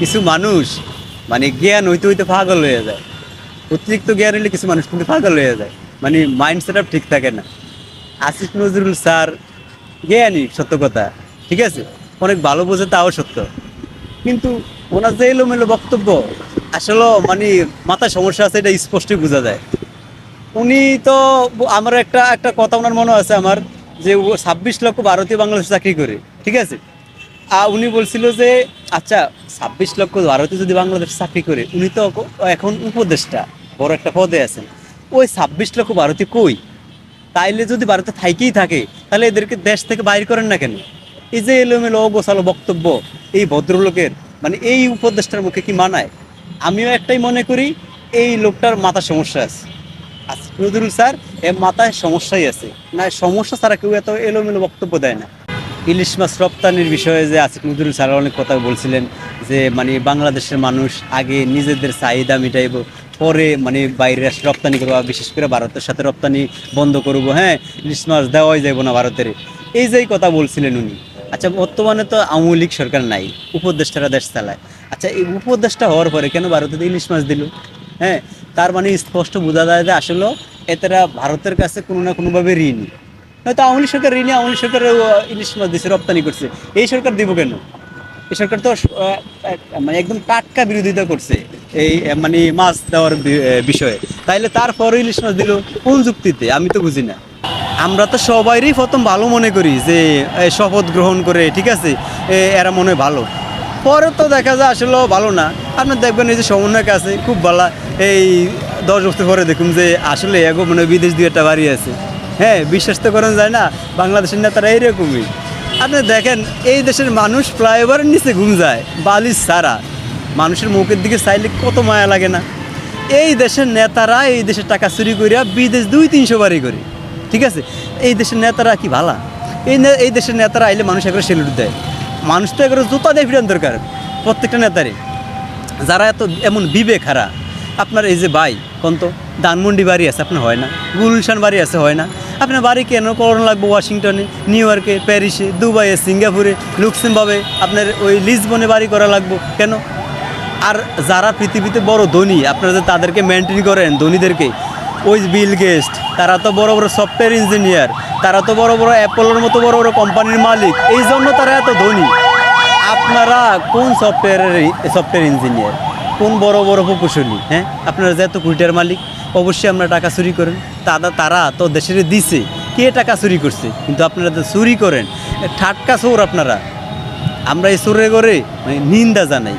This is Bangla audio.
কিছু মানুষ মানে জ্ঞান হইতে হইতে পাগল হয়ে যায়। অতিরিক্ত জ্ঞান হইলে কিছু মানুষ কিন্তু পাগল হয়ে যায়। মানে মাইন্ড সেট ঠিক থাকে না। আসিফ নজরুল স্যার জ্ঞানী, সত্য কথা, ঠিক আছে? অনেক ভালো বোঝে, তাও সত্য। কিন্তু ওনার যে এলোমেলো বক্তব্য আসলে মানে মাথায় সমস্যা আছে, এটা স্পষ্টই বোঝা যায়। উনি তো আমার একটা একটা কথা ওনার মনে আছে আমার, যে ছাব্বিশ লক্ষ ভারতীয় বাংলাদেশে চাকরি করে, ঠিক আছে? উনি বলছিল যে আচ্ছা ছাব্বিশ লক্ষ ভারতীয় যদি বাংলাদেশ চাকরি করে, উনি তো এখন উপদেষ্টা, বড় একটা পদে আছেন। ওই ছাব্বিশ লক্ষ ভারতীয় কই? তাইলে যদি ভারতে থাইকেই থাকে, তাহলে এদেরকে দেশ থেকে বাইর করেন না কেন? এই যে এলোমেলো, অগোছালো বক্তব্য, এই ভদ্রলোকের মানে এই উপদেষ্টার মুখে কি মানায়? আমিও একটাই মনে করি, এই লোকটার মাথা সমস্যা আছে। নজরুল স্যার, এর মাথায় সমস্যাই আছে। না, সমস্যা ছাড়া কেউ এত এলোমেলো বক্তব্য দেয় না। ইলিশ মাছ রপ্তানির বিষয়ে যে আসিফ নজরুল স্যার অনেক কথা বলছিলেন যে মানে বাংলাদেশের মানুষ আগে নিজেদের চাহিদা মিটাইব, পরে মানে বাইরে রপ্তানি করব বিশেষ করে ভারতের সাথে রপ্তানি বন্ধ করব হ্যাঁ? ইলিশ মাছ দেওয়াই যাইব না ভারতের। এই যেই কথা বলছিলেন উনি। আচ্ছা বর্তমানে তো আওয়ামী লীগ সরকার নাই, উপদেষ্টারা দেশ চালায়। আচ্ছা এই উপদেষ্টা হওয়ার পরে কেন ভারতে ইলিশ মাছ দিল? হ্যাঁ? তার মানে স্পষ্ট বোঝা যায় যে আসলে এতেরা ভারতের কাছে কোনো না কোনোভাবে ঋণ। হয়তো আওয়ামী সরকার ঋণে আওয়ামী সরকার ইলিশ মাছ দিচ্ছে রপ্তানি করছে। এই সরকার দিব কেন? এই সরকার তো মানে একদম টাটকা বিরোধিতা করছে এই মানে মাছ দেওয়ার বিষয়ে। তাইলে তারপর ইলিশ মাছ দিল কোন যুক্তিতে? আমি তো বুঝি না। আমরা তো সবাইরই প্রথম ভালো মনে করি যে শপথ গ্রহণ করে, ঠিক আছে? এরা মনে হয় ভালো। পরে তো দেখা যায় আসলে ভালো না। আপনার দেখবেন এই যে সমন্বয়ক আছে, খুব ভালো। এই, দশ বছর পরে দেখুন যে আসলে এগো মানে বিদেশ দিয়ে একটা বাড়ি আছে। হ্যাঁ বিশ্বাস তো করেন যায় না, বাংলাদেশের নেতারা এইরকমই। আপনি দেখেন, এই দেশের মানুষ ফ্লাইওভারের নিচে ঘুম যায় বালিশ ছাড়া। মানুষের মুখের দিকে চাইলে কত মায়া লাগে না। এই দেশের নেতারা এই দেশের টাকা চুরি করিয়া বিদেশ দুই তিনশো বাড়ি করে। ঠিক আছে? এই দেশের নেতারা কি ভালা? এই এই দেশের নেতারা আইলে মানুষ একবার সেলুট দেয়। মানুষ তো একবার জুতা দিয়ে ফিরান দরকার প্রত্যেকটা নেতারে। যারা এত এমন বিবেক হারা। আপনার এই যে ভাই কন্ত ধানমন্ডি বাড়ি আছে, আপনার হয় না। গুলশান বাড়ি আছে, হয় না। আপনার বাড়ি কেন? করণ লাগবে ওয়াশিংটনে, নিউ ইয়র্কে, প্যারিসে, দুবাইয়ে, সিঙ্গাপুরে, লুক্সেমবাবে আপনার ওই লিসবনে বাড়ি করা লাগবো। কেন? আর যারা পৃথিবীতে বড় ধনী, আপনারা যে তাদেরকে মেনটেন করেন ধনীদেরকে, ওই বিল গেস্ট তারা তো বড় বড় সফটওয়্যার ইঞ্জিনিয়ার তারা তো বড় বড় অ্যাপলের মতো বড় বড় কোম্পানির মালিক, এই জন্য তারা এত ধনী। আপনারা কোন সফটওয়্যারের সফটওয়্যার ইঞ্জিনিয়ার কোন বড় বড় প্রকৌশলী হ্যাঁ? আপনারা যে কুড়িটার কুইটার মালিক, অবশ্যই আপনারা টাকা চুরি করেন। তারা তারা তো দেশের দিছে, কে টাকা চুরি করছে? কিন্তু আপনারা তো চুরি করেন। ঠাটকা চোর আপনারা। আমরা এই চোরে করে মানে নিন্দা জানাই।